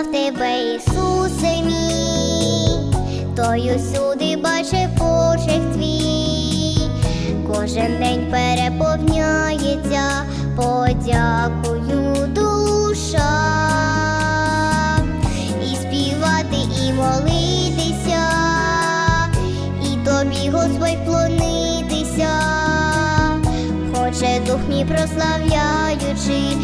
пізнав тебе, Ісусе мій, той усюди бачив почек твій, кожен день переповняється подякою душа, і співати, і молитися, і тобі, Господь, клонитися, хоче дух мій прославляючи